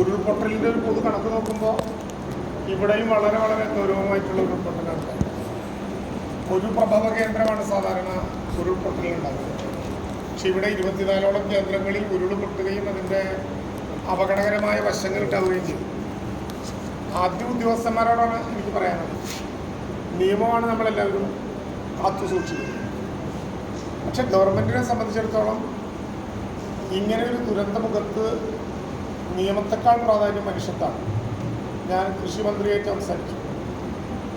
ഉരുൾപൊട്ടലിന്റെ ഒരു പൊതു കണക്ക് നോക്കുമ്പോൾ ഇവിടെയും വളരെ വളരെ ഗൗരവമായിട്ടുള്ള ഉരുൾപൊട്ടലാണ്. ഒരു പ്രഭവ കേന്ദ്രമാണ് സാധാരണ ഉരുൾപൊട്ടൽ ഉണ്ടാകുന്നത് പക്ഷെ ഇവിടെ ഇരുപത്തിനാലോളം കേന്ദ്രങ്ങളിൽ ഉരുൾ പൊട്ടുകയും അതിന്റെ അപകടകരമായ വശങ്ങൾ ഉണ്ടാവുകയും ചെയ്തു ആദ്യ ഉദ്യോഗസ്ഥന്മാരോടാണ് എനിക്ക് പറയാനുള്ളത്. നിയമമാണ് നമ്മളെല്ലാവരും കാത്തു സൂക്ഷിക്കുന്നത് പക്ഷെ ഗവൺമെന്റിനെ സംബന്ധിച്ചിടത്തോളം ഇങ്ങനെ ഒരു ദുരന്തമുഖത്ത് നിയമത്തെക്കാൾ പ്രാധാന്യം മനുഷ്യത്താണ്. ഞാൻ കൃഷിമന്ത്രിയായിട്ട് സംസാരിച്ചു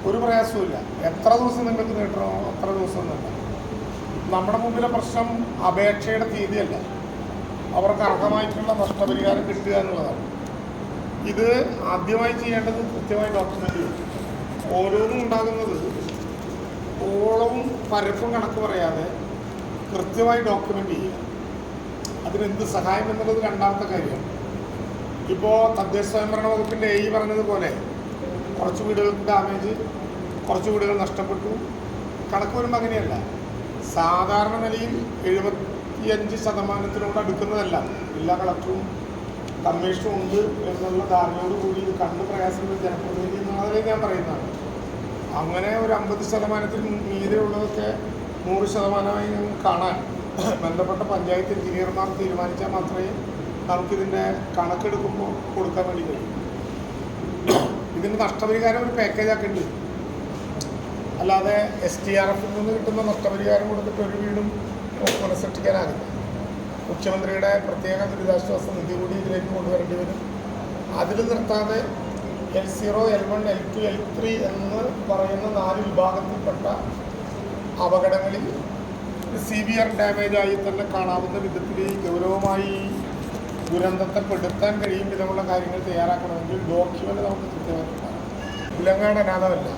ഒരു പ്രയാസവുമില്ല. എത്ര ദിവസം നിങ്ങൾക്ക് നീട്ടണോ അത്ര ദിവസം നീട്ടാം. നമ്മുടെ മുമ്പിലെ പ്രശ്നം അപേക്ഷയുടെ തീയതിയല്ല. അവർക്ക് അർഹമായിട്ടുള്ള നഷ്ടപരിഹാരം കിട്ടുക എന്നുള്ളതാണ്. ഇത് ആദ്യമായി ചെയ്യേണ്ടത് കൃത്യമായി ഡോക്യുമെന്റ് ഓരോന്നും ഉണ്ടാകുന്നത് ഓളവും പരപ്പും കണക്ക് പറയാതെ കൃത്യമായി ഡോക്യുമെന്റ് ചെയ്യുക. അതിനെന്ത് സഹായം എന്നുള്ളത് രണ്ടാമത്തെ കാര്യമാണ്. ഇപ്പോൾ തദ്ദേശ സ്വയംഭരണ വകുപ്പിന്റെ ഈ പറഞ്ഞതുപോലെ കുറച്ച് വീടുകൾക്ക് ഡാമേജ് കുറച്ച് വീടുകൾ നഷ്ടപ്പെട്ടു. കണക്ക് വരുമ്പോൾ അങ്ങനെയല്ല. സാധാരണ നിലയിൽ എഴുപത്തിയഞ്ച് ശതമാനത്തിനോട് അടുക്കുന്നതല്ല. ജില്ലാ കളക്ടറും കമ്മീഷനും ഉണ്ട് എന്നുള്ള ധാരണയോടുകൂടി ഇത് കണ്ട് പ്രയാസമുള്ള ജനപ്രതിനിധി എന്നുള്ളതിലേ ഞാൻ പറയുന്നതാണ് അങ്ങനെ ഒരു അമ്പത് ശതമാനത്തിന് മീതെയുള്ളതൊക്കെ നൂറ് ശതമാനമായി കാണാൻ ബന്ധപ്പെട്ട പഞ്ചായത്ത് എഞ്ചിനീയർമാർ തീരുമാനിച്ചാൽ മാത്രമേ നമുക്കിതിന്റെ കണക്കെടുക്കുമ്പോൾ കൊടുക്കാൻ വേണ്ടി കഴിയും. ഇതിന്റെ നഷ്ടപരിഹാരം ഒരു പാക്കേജ് വരും അല്ലാതെ എസ് ടി ആർ എഫിൽ നിന്ന് കിട്ടുന്ന നഷ്ടപരിഹാരം കൊടുത്തിട്ട് ഒരു വീടും പുനഃസൃഷ്ടിക്കാനാകില്ല മുഖ്യമന്ത്രിയുടെ പ്രത്യേക ദുരിതാശ്വാസ നിധി കൂടി ഇതിലേക്ക് കൊണ്ടുവരേണ്ടി വരും. അതിൽ നിർത്താതെ L zero L one L two L three എന്ന് പറയുന്ന നാല് വിഭാഗത്തിൽപ്പെട്ട അപകടങ്ങളിൽ സിവിയർ ഡാമേജായി തന്നെ കാണാവുന്ന വിധത്തിൽ ഗൗരവമായി ദുരന്തത്തെ പെടുത്താൻ കഴിയും വിധമുള്ള കാര്യങ്ങൾ തയ്യാറാക്കണമെങ്കിൽ ഡോക്യുമെന്റ് നമുക്ക് കൃത്യമായിട്ടുണ്ടാകും വിലങ്ങാട് അനാഥമല്ല?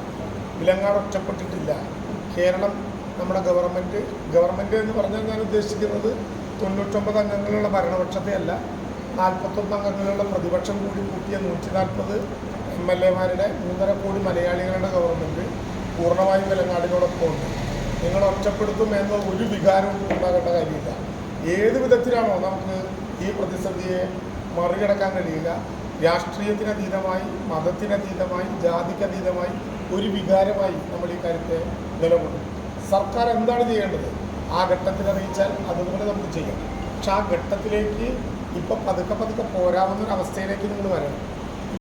വിലങ്ങാട് ഒറ്റപ്പെട്ടിട്ടില്ല. കേരളം നമ്മുടെ ഗവൺമെന്റ് ഗവൺമെന്റ് എന്ന് പറഞ്ഞാൽ ഞാൻ ഉദ്ദേശിക്കുന്നത് തൊണ്ണൂറ്റൊമ്പത് അംഗങ്ങളുള്ള ഭരണപക്ഷത്തെ അല്ല നാൽപ്പത്തൊന്ന് അംഗങ്ങളുള്ള പ്രതിപക്ഷം കൂടി കൂട്ടിയ നൂറ്റി നാൽപ്പത് എം എൽ എമാരുടെ മൂന്നര കോടി മലയാളികളുടെ ഗവൺമെന്റ് പൂർണമായും വിലങ്ങാടിനോടൊപ്പം ഉണ്ട് നിങ്ങൾ ഒറ്റപ്പെടുത്തും എന്ന ഒരു വികാരവും ഉണ്ടാകേണ്ട കാര്യമില്ല. ഏത് വിധത്തിലാണോ നമുക്ക് ഈ പ്രതിസന്ധിയെ മറികടക്കാൻ കഴിയുക രാഷ്ട്രീയത്തിനതീതമായി മതത്തിനതീതമായി ജാതിക്കതീതമായി ഒരു വികാരമായി നമ്മൾ ഈ കാര്യത്തെ നിലകൊള്ളും സർക്കാർ എന്താണ് ചെയ്യേണ്ടത്? ആ ഘട്ടത്തിൽ അറിയിച്ചാൽ അതുപോലെ നമുക്ക് ചെയ്യാം. പക്ഷെ ആ ഘട്ടത്തിലേക്ക് ഇപ്പം പതുക്കെ പതുക്കെ പോരാവുന്ന ഒരു അവസ്ഥയിലേക്ക് നിങ്ങൾ വരണം.